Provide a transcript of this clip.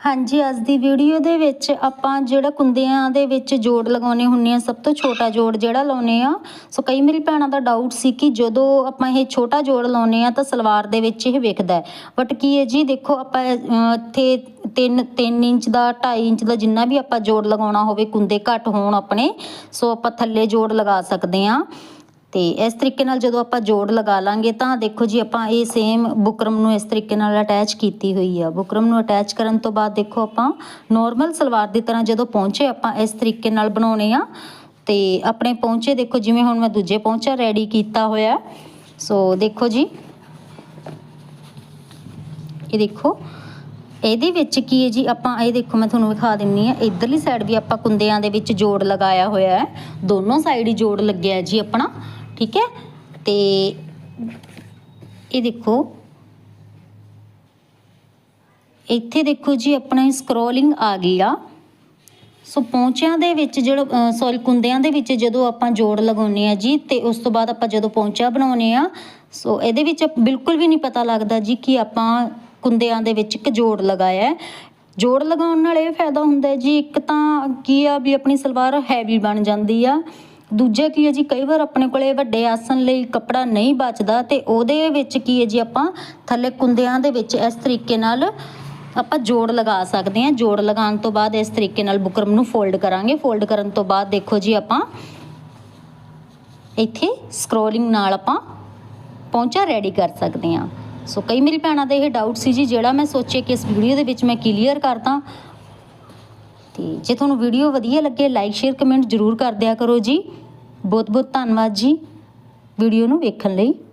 ਹਾਂਜੀ, ਅੱਜ ਦੀ ਵੀਡੀਓ ਦੇ ਵਿੱਚ ਆਪਾਂ ਜਿਹੜਾ ਕੁੰਦਿਆਂ ਦੇ ਵਿੱਚ ਜੋੜ ਲਗਾਉਣੇ ਹੁੰਨੇ ਆ ਸਭ ਤੋਂ ਛੋਟਾ ਜੋੜ ਜਿਹੜਾ ਲਾਉਨੇ ਆ। ਸੋ ਕਈ ਮੇਰੀ ਭੈਣਾਂ ਦਾ ਡਾਊਟ ਸੀ ਕਿ ਜਦੋਂ ਆਪਾਂ ਇਹ ਛੋਟਾ ਜੋੜ ਲਾਉਨੇ ਆ ਤਾਂ ਸਲਵਾਰ ਦੇ ਵਿੱਚ ਇਹ ਵਿਖਦਾ ਬਟ ਕੀ ਹੈ ਜੀ, ਦੇਖੋ ਆਪਾਂ ਇੱਥੇ 3 3 ਇੰਚ ਦਾ 2.5 ਇੰਚ ਦਾ ਜਿੰਨਾ ਵੀ ਆਪਾਂ ਜੋੜ ਲਗਾਉਣਾ ਹੋਵੇ, ਕੁੰਦੇ ਘੱਟ ਹੋਣ ਆਪਣੇ, ਸੋ ਆਪਾਂ ਥੱਲੇ ਜੋੜ ਲਗਾ ਸਕਦੇ ਆ ਤੇ ਇਸ ਤਰੀਕੇ ਨਾਲ ਜਦੋਂ ਆਪਾਂ ਜੋੜ ਲਗਾ ਲਾਂਗੇ ਤਾਂ ਦੇਖੋ ਜੀ ਆਪਾਂ ਇਹ ਸੇਮ ਬੁਕਰਮ ਨੂੰ ਇਸ ਤਰੀਕੇ ਨਾਲ ਅਟੈਚ ਕੀਤੀ ਹੋਈ ਆ। ਬੁਕਰਮ ਨੂੰ ਅਟੈਚ ਕਰਨ ਤੋਂ ਬਾਅਦ ਦੇਖੋ ਆਪਾਂ ਨਾਰਮਲ ਸਲਵਾਰ ਦੀ ਤਰ੍ਹਾਂ ਜਦੋਂ ਪਹੁੰਚੇ ਆਪਾਂ ਇਸ ਤਰੀਕੇ ਨਾਲ ਬਣਾਉਣੇ ਆ। ਤੇ ਆਪਣੇ ਪਹੁੰਚੇ ਦੇਖੋ ਜਿਵੇਂ ਹੁਣ ਮੈਂ ਦੂਜੇ ਪਹੁੰਚਾ ਰੈਡੀ ਕੀਤਾ ਹੋਇਆ। ਸੋ ਦੇਖੋ ਜੀ। ਇਹ ਦੇਖੋ, ਇਹਦੇ ਵਿੱਚ ਕੀ ਹੈ ਜੀ? ਆਪਾਂ ਇਹ ਦੇਖੋ ਮੈਂ ਤੁਹਾਨੂੰ ਵਿਖਾ ਦਿੰਨੀ ਆ। ਇਧਰਲੀ ਸਾਈਡ ਵੀ ਆਪਾਂ ਕੁੰਦਿਆਂ ਦੇ ਵਿੱਚ ਜੋੜ ਲਗਾਇਆ ਹੋਇਆ ਹੈ। ਦੋਨੋਂ ਸਾਈਡ ਹੀ ਜੋੜ ਲੱਗਿਆ ਜੀ ਆਪਣਾ। ਠੀਕ ਹੈ? ਤੇ ਇਹ ਦੇਖੋ। ਇੱਥੇ ਦੇਖੋ ਜੀ, ਆਪਣਾ ਸਕਰੋਲਿੰਗ ਆ ਗਈ ਆ। ਸੋ ਪੌਂਚਿਆਂ ਦੇ ਵਿੱਚ ਜਿਹੜਾ ਸੌਰੀ ਕੁੰਦਿਆਂ ਦੇ ਵਿੱਚ ਜਦੋਂ ਆਪਾਂ ਜੋੜ ਲਗਾਉਨੇ ਆ ਜੀ, ਤੇ ਉਸ ਤੋਂ ਬਾਅਦ ਆਪਾਂ ਜਦੋਂ ਪੌਂਚਾ ਬਣਾਉਨੇ ਆ ਸੋ ਇਹਦੇ ਵਿੱਚ ਬਿਲਕੁਲ ਵੀ ਨਹੀਂ ਪਤਾ ਲੱਗਦਾ ਜੀ ਕਿ ਆਪਾਂ ਕੁੰਦਿਆਂ ਦੇ ਵਿੱਚ ਇੱਕ ਜੋੜ ਲਗਾਇਆ ਜੋੜ ਲਗਾਉਣ ਨਾਲ ਇਹ ਫਾਇਦਾ ਹੁੰਦਾ ਜੀ, ਇੱਕ ਤਾਂ ਕੀ ਆ ਵੀ ਆਪਣੀ ਸਲਵਾਰ ਹੈਵੀ ਬਣ ਜਾਂਦੀ ਆ। ਦੂਜਾ ਕੀ ਹੈ ਜੀ, ਕਈ ਵਾਰ ਆਪਣੇ ਕੋਲੇ ਵੱਡੇ ਆਸਨ ਲਈ ਕੱਪੜਾ ਨਹੀਂ ਬਚਦਾ ਤੇ ਉਹਦੇ ਵਿੱਚ ਕੀ ਹੈ ਜੀ, ਆਪਾਂ ਥੱਲੇ ਕੁੰਦਿਆਂ ਦੇ ਵਿੱਚ ਇਸ ਤਰੀਕੇ ਨਾਲ ਆਪਾਂ ਜੋੜ ਲਗਾ ਸਕਦੇ ਹਾਂ। ਜੋੜ ਲਗਾਉਣ ਤੋਂ ਬਾਅਦ ਇਸ ਤਰੀਕੇ ਨਾਲ ਬੁਕਰਮ ਨੂੰ ਫੋਲਡ ਕਰਾਂਗੇ। ਫੋਲਡ ਕਰਨ ਤੋਂ ਬਾਅਦ ਦੇਖੋ ਜੀ, ਆਪਾਂ ਇੱਥੇ ਸਕਰੋਲਿੰਗ ਨਾਲ ਆਪਾਂ ਪਹੁੰਚਾ ਰੈਡੀ ਕਰ ਸਕਦੇ ਹਾਂ। ਸੋ ਕਈ ਮੇਰੀ ਭੈਣਾਂ ਦੇ ਇਹ ਡਾਊਟ ਸੀ ਜੀ, ਜਿਹੜਾ ਮੈਂ ਸੋਚਿਆ ਕਿ ਇਸ ਵੀਡੀਓ ਦੇ ਵਿੱਚ ਮੈਂ ਕਲੀਅਰ ਕਰਦਾ ਤੇ ਜੇ ਤੁਹਾਨੂੰ ਵੀਡੀਓ ਵਧੀਆ ਲੱਗੇ ਲਾਈਕ ਸ਼ੇਅਰ ਕਮੈਂਟ ਜ਼ਰੂਰ ਕਰ ਦਿਆ ਕਰੋ ਜੀ। ਬਹੁਤ ਬਹੁਤ ਧੰਨਵਾਦ ਜੀ ਵੀਡੀਓ ਨੂੰ ਵੇਖਣ ਲਈ।